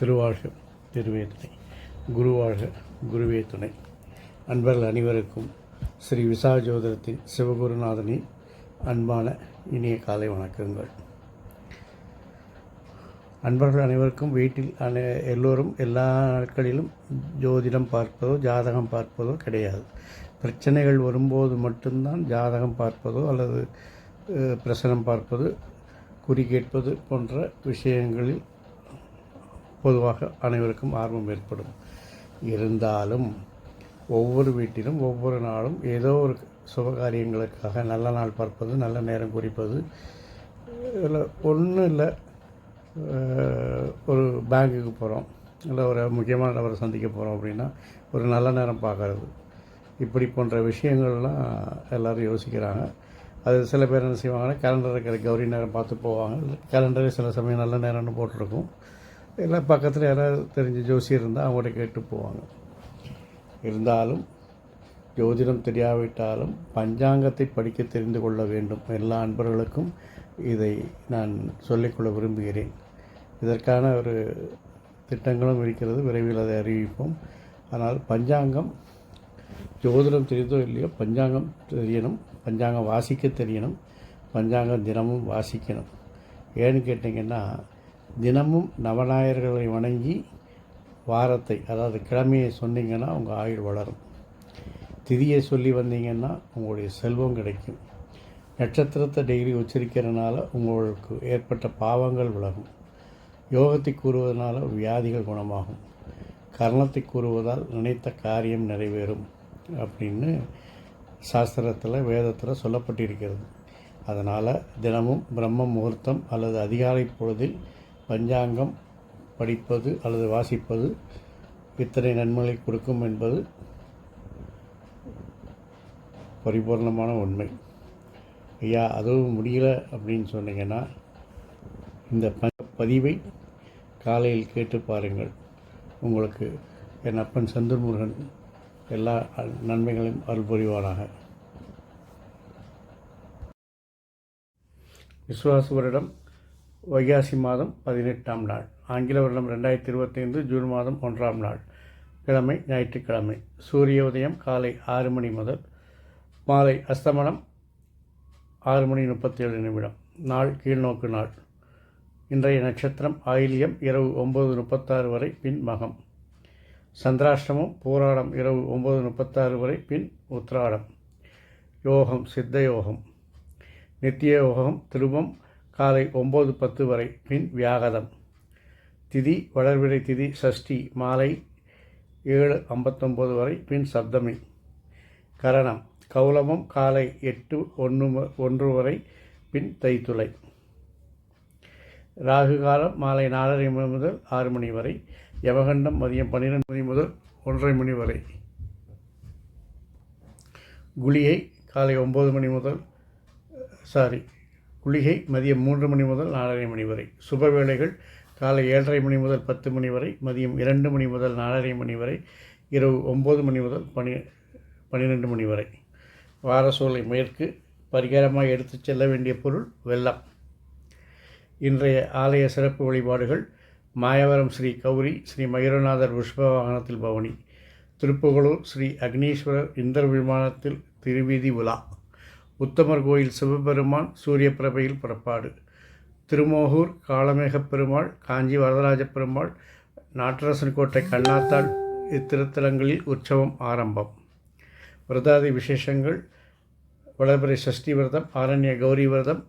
திருவாழ்க திருவே துணை குருவாழ்க குருவே துணை. அன்பர்கள் அனைவருக்கும் ஸ்ரீ விசா ஜோதிடத்தின் சிவகுருநாதனின் அன்பான இனிய காலை வணக்கங்கள். அன்பர்கள் அனைவருக்கும் வீட்டில் அனை எல்லோரும் எல்லா நாட்களிலும் ஜோதிடம் பார்ப்பதோ ஜாதகம் பார்ப்பதோ கிடையாது. பிரச்சனைகள் வரும்போது மட்டும்தான் ஜாதகம் பார்ப்பதோ அல்லது பிரசனம் பார்ப்பது குறி கேட்பது போன்ற விஷயங்களில் பொதுவாக அனைவருக்கும் ஆர்வம் ஏற்படும். இருந்தாலும் ஒவ்வொரு வீட்டிலும் ஒவ்வொரு நாளும் ஏதோ ஒரு சுபகாரியங்களுக்காக நல்ல நாள் பார்ப்பது நல்ல நேரம் குறிப்பது இல்லை ஒன்றும் இல்லை ஒரு பேங்க்குக்கு போகிறோம் இல்லை ஒரு முக்கியமான நபரை சந்திக்க போகிறோம் அப்படின்னா ஒரு நல்ல நேரம் பார்க்குறது. இப்படி போன்ற விஷயங்கள்லாம் எல்லோரும் யோசிக்கிறாங்க. அது சில பேர் என்ன செய்வாங்கன்னா கேலண்டர் இருக்கிற கௌரி நேரம் பார்த்து போவாங்க. கேலண்டரே சில சமயம் நல்ல நேரம்னு போட்டிருக்கும். இல்லை பக்கத்தில் யாராவது தெரிஞ்ச ஜோசி இருந்தால் அவங்கள்ட்ட கேட்டு போவாங்க. இருந்தாலும் ஜோதிடம் தெரியாவிட்டாலும் பஞ்சாங்கத்தை படிக்க தெரிந்து கொள்ள வேண்டும். எல்லா அன்பர்களுக்கும் இதை நான் சொல்லிக்கொள்ள விரும்புகிறேன். இதற்கான ஒரு திட்டங்களும் இருக்கிறது. விரைவில் அதை அறிவிப்போம். ஆனால் பஞ்சாங்கம் ஜோதிடம் தெரிந்தோ இல்லையோ பஞ்சாங்கம் தெரியணும். பஞ்சாங்கம் வாசிக்க தெரியணும். பஞ்சாங்கம் தினமும் வாசிக்கணும். ஏன்னு கேட்டிங்கன்னா தினமும் நவநாயர்களை வணங்கி வாரத்தை அதாவது கிழமையை சொன்னீங்கன்னா உங்கள் ஆயுள் வளரும். திதியை சொல்லி வந்தீங்கன்னா உங்களுடைய செல்வம் கிடைக்கும். நட்சத்திரத்தை டிகிரி உச்சரிக்கிறதுனால உங்களுக்கு ஏற்பட்ட பாவங்கள் விலகும். யோகத்தை கூறுவதனால வியாதிகள் குணமாகும். கர்ணத்தை கூறுவதால் நினைத்த காரியம் நிறைவேறும் அப்படின்னு சாஸ்திரத்தில் வேதத்தில் சொல்லப்பட்டிருக்கிறது. அதனால் தினமும் பிரம்ம முகூர்த்தம் அல்லது அதிகாலை பொழுதில் பஞ்சாங்கம் படிப்பது அல்லது வாசிப்பது இத்தனை நன்மைகளை கொடுக்கும் என்பது பரிபூர்ணமான உண்மை. ஐயா அதுவும் முடியல அப்படின்னு சொன்னீங்கன்னா இந்த ப- பதிவை காலையில் கேட்டு பாருங்கள். உங்களுக்கு என் அப்பன் சந்திரமுருகன் எல்லா நன்மைகளையும் அருள்புரிவானாக விஸ்வாசுவரிடம் வருடம் வைகாசி மாதம் பதினெட்டாம் நாள். ஆங்கில வருடம் ரெண்டாயிரத்தி இருபத்தைந்து ஜூன் மாதம் ஒன்றாம் நாள். கிழமை ஞாயிற்றுக்கிழமை. சூரிய உதயம் காலை ஆறு மணி முதல் மாலை அஸ்தமனம் ஆறு மணி முப்பத்தேழு நிமிடம். நாள் கீழ்நோக்கு நாள். இன்றைய நட்சத்திரம் ஆயில்யம் இரவு ஒம்பது முப்பத்தாறு வரை பின் மகம். சந்திராஷ்டமம் பூராடம் இரவு ஒம்பது முப்பத்தாறு வரை பின் உத்ராடம் யோகம் சித்த யோகம். நித்திய யோகம் திரும்பம் காலை ஒம்பது பத்து வரை பின் வியாகதம். திதி வளர்விடை திதி சஷ்டி மாலை ஏழு ஐம்பத்தொம்போது வரை பின் சப்தமி. கரணம் கௌலமும் காலை எட்டு ஒன்று ம- ஒன்று வரை பின் தைத்துளை. ராகு காலம் மாலை நாலரை மணி முதல் ஆறு மணி வரை யவகண்டம் மதியம் பன்னிரெண்டு மணி முதல் ஒன்றரை மணி வரை. குளிகை காலை ஒம்பது மணி முதல் சாரி குளிகை மதியம் மூன்று மணி முதல் நாலரை மணி வரை. சுப வேளைகள் காலை ஏழரை மணி முதல் பத்து மணி வரை மதியம் இரண்டு மணி முதல் நாலரை மணி வரை இரவு ஒம்பது மணி முதல் பனி பன்னிரெண்டு மணி வரை. வாரசோலை மேற்கு பரிகாரமாக எடுத்துச் செல்ல வேண்டிய பொருள் வெள்ளம். இன்றைய ஆலய சிறப்பு வழிபாடுகள் மாயவரம் ஸ்ரீ கௌரி ஸ்ரீ மயூரநாதர் புஷ்ப வாகனத்தில் பவனி திருப்புகலூர் ஸ்ரீ அக்னீஸ்வரர் இந்திர விமானத்தில் திருவீதி உலா உத்தமர் கோயில் சிவபெருமான் சூரிய பிரபையில் புறப்பாடு திருமோகூர் காளமேகப் பெருமாள் காஞ்சி வரதராஜ பெருமாள் நாட்டரசன் கோட்டை கண்ணாத்தாள் இத்திருத்தலங்களில் உற்சவம் ஆரம்பம். விரதாதி விசேஷங்கள் வளர்பிறை சஷ்டி விரதம் ஆரண்ய கௌரி விரதம்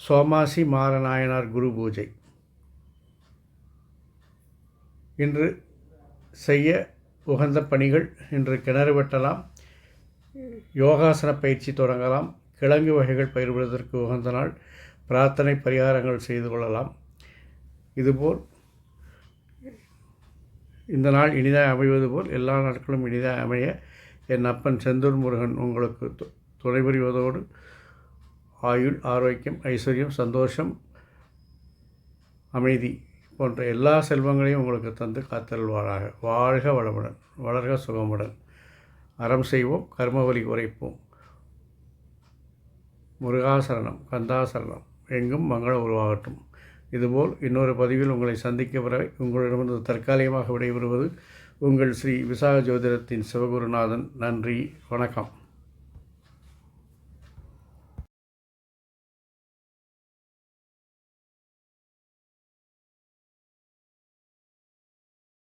சோமாசி மாரநாயனார் குரு பூஜை. இன்று செய்ய உகந்த பணிகள் இன்று கிணறு வெட்டலாம் யோகாசன பயிற்சி தொடங்கலாம் கிழங்கு வகைகள் பயிரிடுவதற்கு உகந்த நாள் பிரார்த்தனை பரிகாரங்கள் செய்து கொள்ளலாம். இதுபோல் இந்த நாள் இனிதாக அமைவது போல் எல்லா நாட்களும் இனிதாக அமைய என் அப்பன் செந்தூர் முருகன் உங்களுக்கு துணை புரிவதோடு ஆயுள் ஆரோக்கியம் ஐஸ்வர்யம் சந்தோஷம் அமைதி போன்ற எல்லா செல்வங்களையும் உங்களுக்கு தந்து காத்தல்வாராக வாழ்க வளமுடன் வளர்க சுகமுடன். அறம் செய்வோம் கர்மவலி குறைப்போம். முருகாசரணம் கந்தாசரணம் எங்கும் மங்களம் உருவாகட்டும். இதுபோல் இன்னொரு பதிவில் உங்களை சந்திக்க வர உங்களிடமிருந்து தற்காலிகமாக விடைபெறுவது உங்கள் ஸ்ரீ விசாக ஜோதிடத்தின் சிவகுருநாதன். நன்றி வணக்கம்.